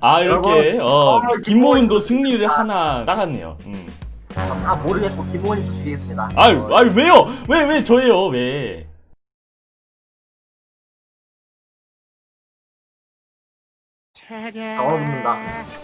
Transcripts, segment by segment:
아 이렇게 여러분, 어, 아, 어, 김모은도 승리를 하나 따갔네요. 음. 다 모르겠고 김호원님 드리겠습니다. 아유 어, 아유 왜요? 왜 왜 저예요? 왜? 다 얻는다.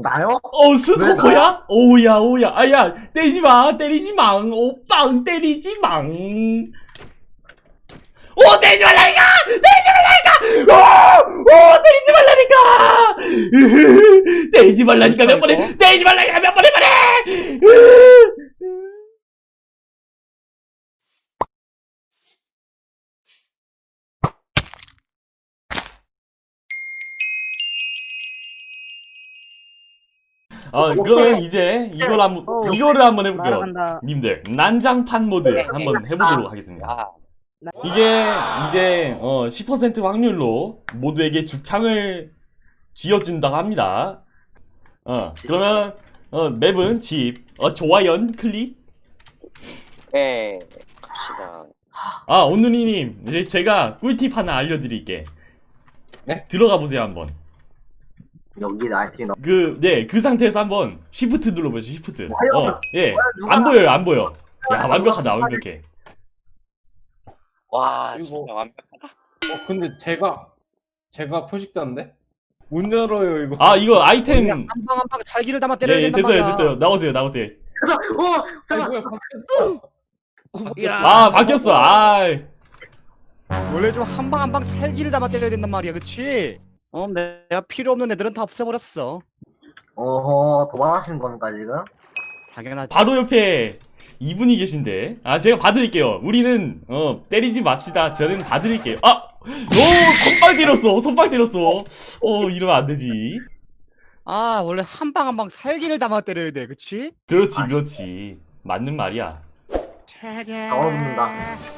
나요? 어, 스토커야? 네. 오야, 오야. 아, 야, 때리지 마, 때리지 마. 오, 빵, 때리지 마. 오, 때리지 말라니까! 때리지 말라니까! 오! 오, 때리지 말라니까! 때리지 말라니까 몇 번에, 때리지 말라니까 몇 번에 말해! 으흐. 아, 어, 그러면 어. 이제 네. 이걸 한번 오, 이거를 한번 해볼게요. 날아간다. 님들 난장판 모드 네. 한번 네. 해보도록 아. 하겠습니다. 아, 이게 이제 어, 10% 확률로 모두에게 죽창을 쥐어진다고 합니다. 어, 그러면 어, 맵은 집, 어, 좋아연 클릭. 네. 갑시다. 아 온누리님 이제 제가 꿀팁 하나 알려드릴게. 네? 들어가 보세요 한번. 여기 나이팅 그, 네, 그 상태에서 한번 시프트 눌러보시죠, 시프트. 뭐, 어, 예안 보여요, 안 보여. 야, 완벽하다, 완벽해. 와 이거- 진짜 완벽. 어, 근데 제가 제가 포식자인데 문 열어요 이거. 아, 이거 아이템. 한 방 한 방 살기를 담아 때려야 예, 예, 됐어요, 말이야. 됐어요. 나오세요, 나오세요. 그래서 어 잠깐. 어, 아 바뀌었어. 아, 원래 좀 한 방 한 방 살기를 담아 때려야 된단 말이야, 그치 어, 내가 필요 없는 애들은 다 없애버렸어. 어허, 도망하신 겁니까, 지금? 당연하지. 바로 옆에 이분이 계신데. 아 제가 봐드릴게요. 우리는 어 때리지 맙시다. 저는 봐드릴게요. 아오 손발 때렸어. 손발 때렸어. 어 이러면 안 되지. 아, 원래 한 방 한 방 살기를 담아 때려야 돼, 그렇지? 그렇지 그렇지. 맞는 말이야. 다 얼어붙는다.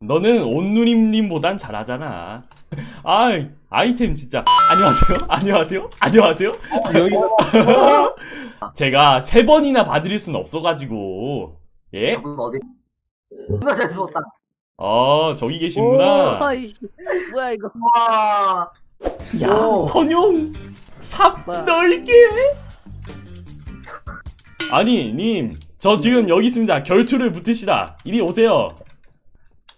너는 온누님님보단 잘하잖아. 아이 아이템 진짜. 안녕하세요? 안녕하세요? 안녕하세요? 여기 제가 세 번이나 봐드릴 수는 없어가지고. 예? 저분 어 저기 계신구나. 이, 뭐야 이거 와. 야, 오. 선용! 삽 뭐야. 넓게! 아니, 님. 저 지금 여기 있습니다. 결투를 붙으시다. 이리 오세요.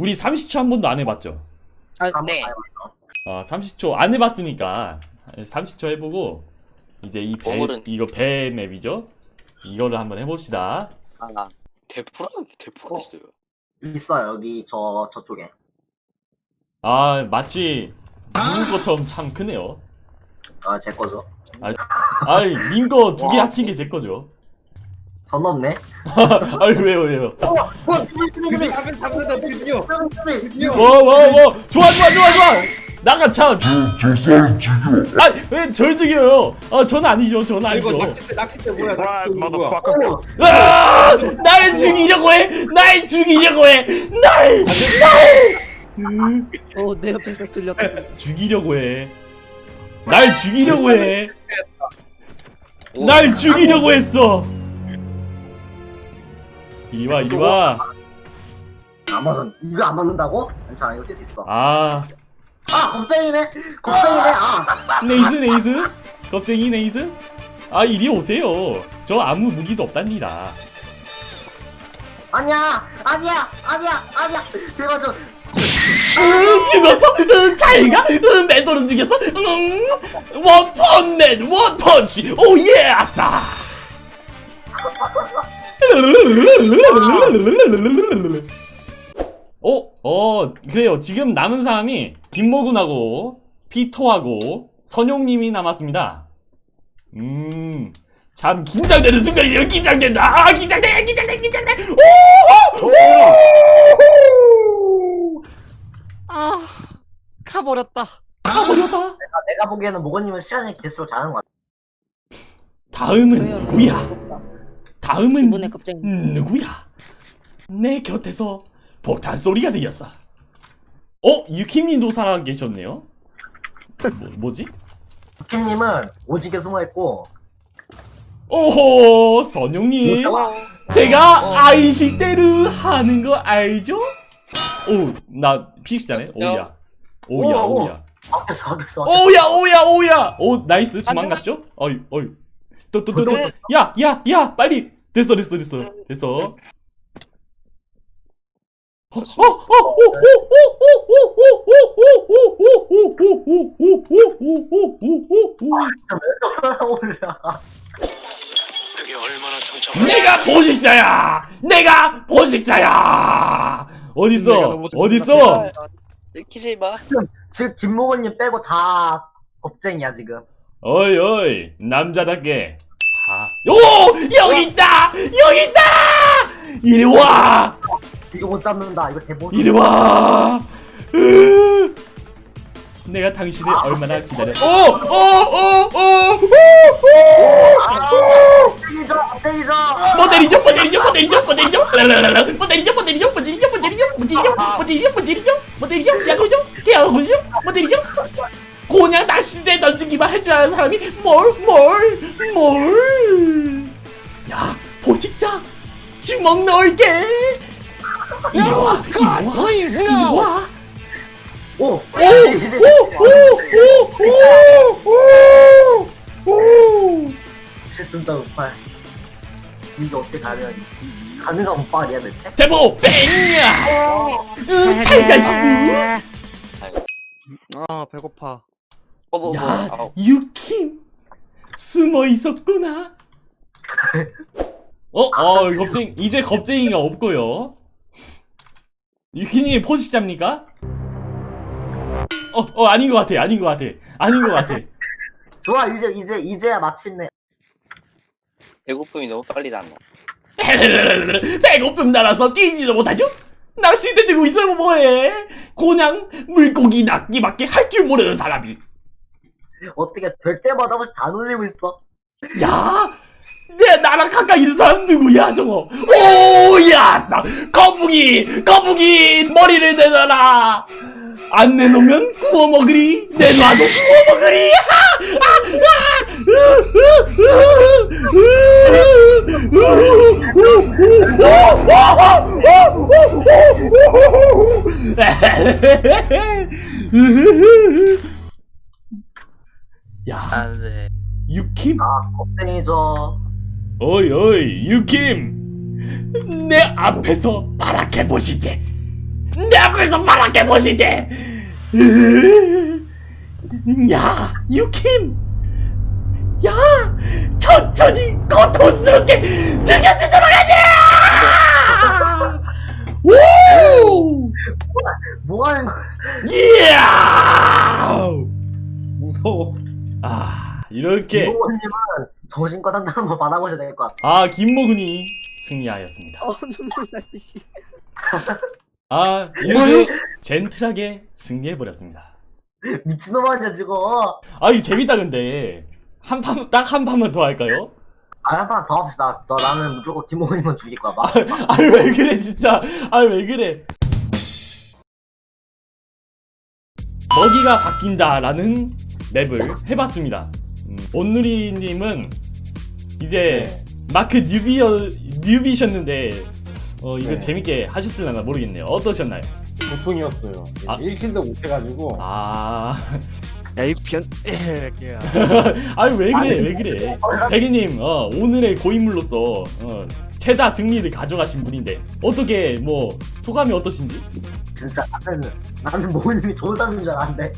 우리 30초 한 번도 안 해봤죠? 네. 아 30초 안 해봤으니까 30초 해보고 이제 이 배 오늘은- 이거 배 맵이죠? 이거를 한번 해봅시다. 아 대포라 대포가 있어요. 있어 여기 저 저쪽에. 아 마치 누구 것처럼 참 크네요. 아제 거죠. 아이 민거 두개 와. 합친 게 제 거죠. 선 넘네. 아이 왜요 왜요? 드디어 잡을 잡는다 드디어 드디어 와와와 좋아 좋아 좋아 좋아 나가 참. 아왜절 죽여요? 아전 아니죠 전 아, 이거 아니죠. 낚싯대 낚싯대 뭐야 낚싯대 뭐야 오, 아! 날 죽이려고 해! 날 죽이려고 해! 날! 어, 내 옆에서 뚫렸다. 죽이려고 해. 날 죽이려고 해. 오, 날 죽이려고 했어. 이리 와, 이리 와. 안 맞았 이거 안 맞는다고? 괜찮아 이거 뛸수 있어 아, 아 겁쟁이네 겁쟁이네 아 네이즈, 네이즈. 겁쟁이 네이즈. 아, 이리 오세요. 저 아무 무기도 없답니다. 아니야 아니야 아니야 아니야 제발 좀 응, 죽었어. 응, 잘 가. 응, 멘토는 죽였어. 응, 원펀넷, 원펀치. 오, 예, 아싸. 어, 어, 그래요. 지금 남은 사람이 김모군하고 피토하고 선용님이 남았습니다. 음, 참 긴장되는 순간이네요. 긴장된다. 아, 긴장돼, 긴장돼, 긴장돼. 오, 오, 오. 아 가버렸다. 가버렸다. 내가, 내가 보기에는 모건님은 시간이 길수록 잘하는 것 같아 다음은 누구야? 다음은 이번에 갑자기 누구야? 내 곁에서 폭탄 소리가 들렸어. 어? 유키님도 살아 계셨네요? 뭐, 뭐지? 부킴님은 오지게 숨어있고 오호, 선용님. 제가 어. 아이시대르 하는 거 알죠? 오, 나 피식자네. 오야. 오야, 오, 오. 오야. 오야, 오야, 오야. 오, 나이스. 도망갔죠? 어이, 어이. 또 또 또 야 야 야 빨리 됐어 됐어 됐어 됐어 내가 보식자야! 내가 보식자야! 내가 어딨어 너무 어딨어 느끼지 마. 지금 김모건님 빼고 다 겁쟁이야 지금. 어이 어이 남자답게 하. 오 여기 있다 여기 있다 이리 와 이거 못 잡는다 이거 대본 이리 와 으. 내가 당신을 얼마나 기다려 오오오오오오오 겁쟁이죠 겁쟁이죠 뭐 때리죠 뭐 때리죠 뭐 때리죠 뭐 때리죠 라라라라. 뭐 때리죠 뭐 때리죠 뭐 때리죠 뭐 때리죠 뭐 때리죠 뭐 때리죠 뭐 때리죠 뭐 때리죠 야구죠 야구죠 뭐 때리죠 던지기만 할 줄 아는 사람이 뭘 뭘 뭘야 포식자 주먹 넣을게. 이리 와 이리 와 이리 와. 오! 오 오 오 오 오 오오 7.58 이게 어떻게 가면 가능한 오빠리야 대체? 대보 뺑야. 잘 가시고 아 배고파. 어머 야, 뭐 유킴 숨어 있었구나. 어, 어, 겁쟁이 이제 겁쟁이가 없고요. 유키님 포식자입니까? 어, 어, 아닌 것 같아, 아닌 것 같아, 아닌 것 같아. 좋아 이제 이제 이제야 마침내 배고픔이 너무 빨리 났나 배고픔 날아서 뛰지도 못하죠? 낚싯대 들고 있으면 뭐해? 그냥 물고기 낚기밖에 할 줄 모르는 사람이. 어떻게 될 때마다 한번씩 다 놀리고 있어 야! 내 나랑 가까이 있는 사람 누구야 저거? 오야! 나 거북이! 거북이! 머리를 내놔라! 안 내놓으면 구워 먹으리! 내놔도 구워 먹으리! 어이 어이 유킴! 내 앞에서 파랗게 보시지! 내 앞에서 파랗게 보시지! 으, 야 유킴! 야 천천히 고통스럽게 즐겨주도록 하자 오! 뭐 하는 거야? 이야! 무서워. 아 이렇게 이모님은 정신과 상담 한번 받아보셔야 될 것 같아 아 김모군이 승리하였습니다 어 눈물 아, 이렇게 젠틀하게 승리해 버렸습니다. 미친놈 아니야 지금 아, 이 재밌다, 근데. 한 판, 딱 한 판만 더 할까요? 아한판더 합시다 너 나는 무조건 김모건님은 죽일 거야 막 아, 왜 그래, 진짜. 아, 왜 그래. 먹이가 바뀐다라는 맵을 해봤습니다. 음, 온누리님은 이제 네. 마크 뉴비어, 뉴비셨는데 어, 이거 네. 재밌게 하셨을려나 모르겠네요. 어떠셨나요? 보통이었어요. 아. 1킬도 못해가지고 아, 야 이 변 야. 아니 왜 그래, 왜 그래? 백이님, 어, 오늘의 고인물로서 어, 최다 승리를 가져가신 분인데 어떻게 뭐 소감이 어떠신지? 진짜 나는 나는 모모님이 좋은 사람인 줄 알았는데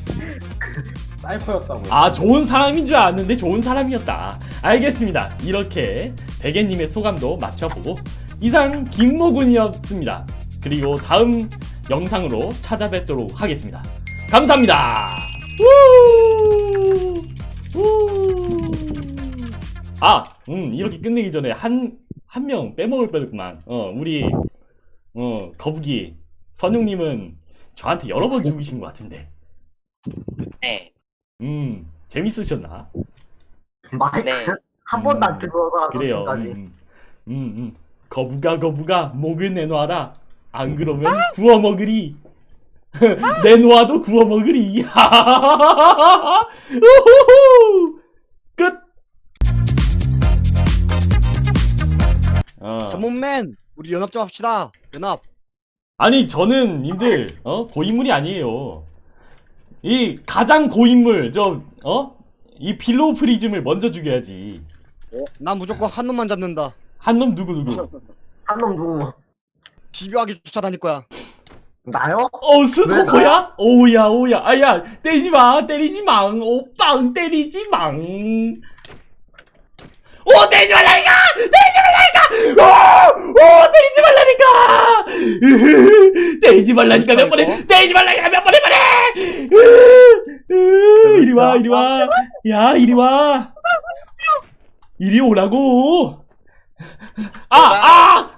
사이퍼였다고요. 아 좋은 사람인 줄 알았는데 좋은 사람이었다 알겠습니다 이렇게 백예님의 소감도 맞춰보고 이상 김모군이었습니다 그리고 다음 영상으로 찾아뵙도록 하겠습니다 감사합니다 우! 우! 아, 음, 이렇게 끝내기 전에 한, 한 명 빼먹을 뻔했구만. 어, 우리, 어, 거북이, 선용님은 저한테 여러 번 죽으신 것 같은데. 네. 음, 재밌으셨나? 마이크 네. 한 번도 음, 안 켜서 그래요. 지금까지 음, 음, 음. 거부가 거부가 목을 내놔라. 안 그러면 구워 먹으리. 내놓아도 구워 먹으리. 우후후! 끝. 어. 전문맨 우리 연합 좀 합시다. 연합. 아니 저는 님들 어 고인물이 아니에요. 이 가장 고인물 저 어? 이 빌로우 프리즘을 먼저 죽여야지. 난 무조건 한 놈만 잡는다. 한 놈 누구 누구? 한 놈 누구 집요하게 쫓아다닐 거야. 나요? 어 스토커야? 오야 오야 아야 때리지 마 때리지 마 오빵 때리지 마. 오 때리지 말라니까 때리지 말라니까 오 오 때리지 말라니까 때리지 말라니까 몇 번에 때리지 말라니까 몇 번에 말해 이리 와 이리 와 야 이리 와 이리 오라고 아 아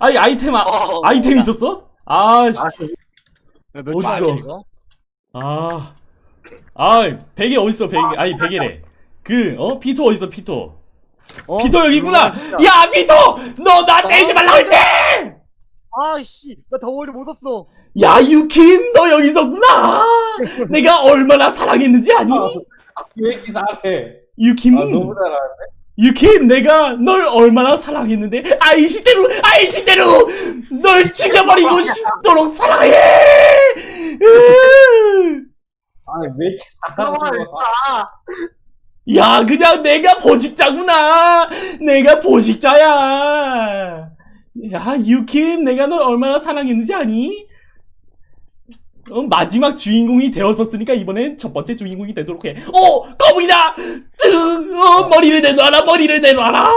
아이 아이템 아 어, 아이템 뭐야. 있었어 아 씨. 아? 줄알게 이거? 아, 아, 베개 어딨어, 베개. 아니, 베개래. 그, 어? 피토 어딨어, 피토. 어? 피토 여기 있구나! 진짜. 야, 피토! 너나 때리지 말라고 했지! 아이씨, 나 더워리 못 썼어. 야, 유킴, 너 여기 있었구나! 내가 얼마나 사랑했는지 아니? 왜 이렇게 잘해? 유킴, 아 너무 잘하는데? 유킴, 내가 널 얼마나 사랑했는데, 아이 시대로, 아이 시대로! 널 죽여버리고 싶도록 사랑해! 으. 아니 왜 이렇게 잘하는 거야? 아, 야, 그냥 내가 보식자구나. 내가 보식자야. 야, 유킴, 내가 널 얼마나 사랑했는지 아니? 어, 마지막 주인공이 되었었으니까 이번엔 첫 번째 주인공이 되도록 해. 어, 거북이다. 뜨, 어, 머리를 내놔라, 머리를 내놔라.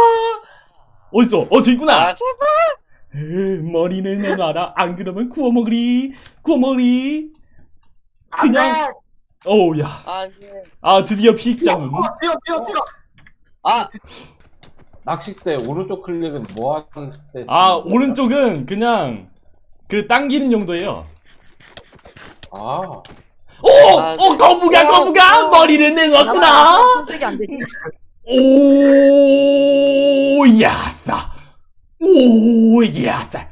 어딨어? 어, 저 있구나. 아, 제발. 으, 머리를 내놔라. 안 그러면 구워 먹으리. 구워 먹으리. 그냥- 어우, 야. 아, 네. 아, 드디어 피익장은. 어, 뛰어 뛰어 뛰어 아, 낚싯대 오른쪽 클릭은 뭐 하는 때? 아 쓰는 거야? 오른쪽은 그냥 그 당기는 용도예요. 아 오! 아, 오 네. 거북아 거북아 머리를 내놨구나. 선택이 안 돼. 오 야싸. 오 야싸.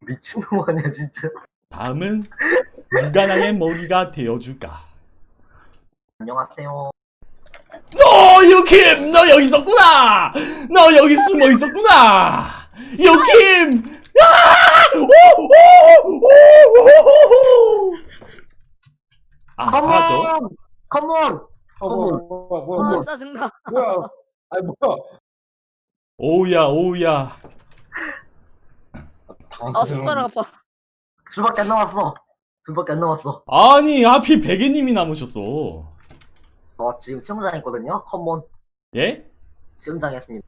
미친놈 아니야 진짜 다음은 누가 나의 머리가 되어줄까? 안녕하세요 너 유킴 너 여기 있었구나. 너 여기 숨어 있었구나. 유킴. 아! 아 살았어. 컴온 컴온 어, 뭐야 뭐야. 뭐야 짜증나. 뭐야 아니 뭐야 오야 오야. 아 손가락 아파. 둘밖에 안 남았어 둘밖에 안 남았어 아니 하필 베개님이 남으셨어. 저 지금 수영장 있거든요 컴온 예? 수영장 했습니다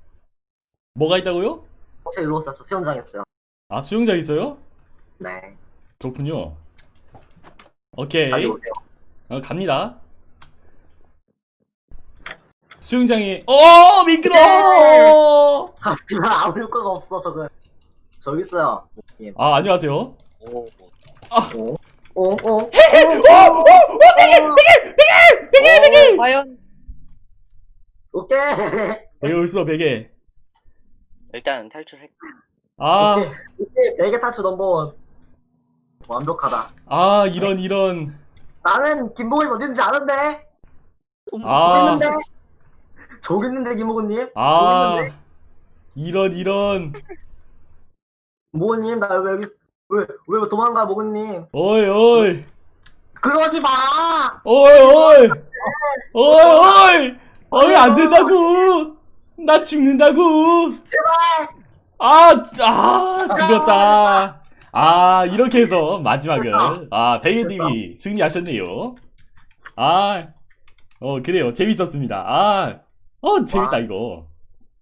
뭐가 있다고요? 혹시 일로 오세요 저 수영장 했어요 아 수영장 있어요? 네 그렇군요. 오케이. 오세요 어, 갑니다. 수영장에 어 미끄러. 아 지금 아무 효과가 없어 저거 저기 있어요 아 안녕하세요. 오. 오 오, 오, 오, 오, 과연? 오케이. 베개 어딨어 베개. 일단 탈출했. 아, 오케이. 네개 타투 넘버원. 완벽하다. 아 이런 이런 나는 김보근님 어딘지 아는데. 아, 저기 있는데. 저기 있는데 김보근님. 아, 이런, 이런. 모근님 나 왜 여기 왜 왜 도망가 모근님. 어이, 어이. 그러지 마. 어이, 어이. 어이, 어이. 어이, 안 된다고. 나 죽는다고. 아, 아, 죽었다. 아, 이렇게 해서 마지막을, 아, 베개님이 승리하셨네요. 아, 어, 그래요. 재밌었습니다. 아, 어, 재밌다, 이거.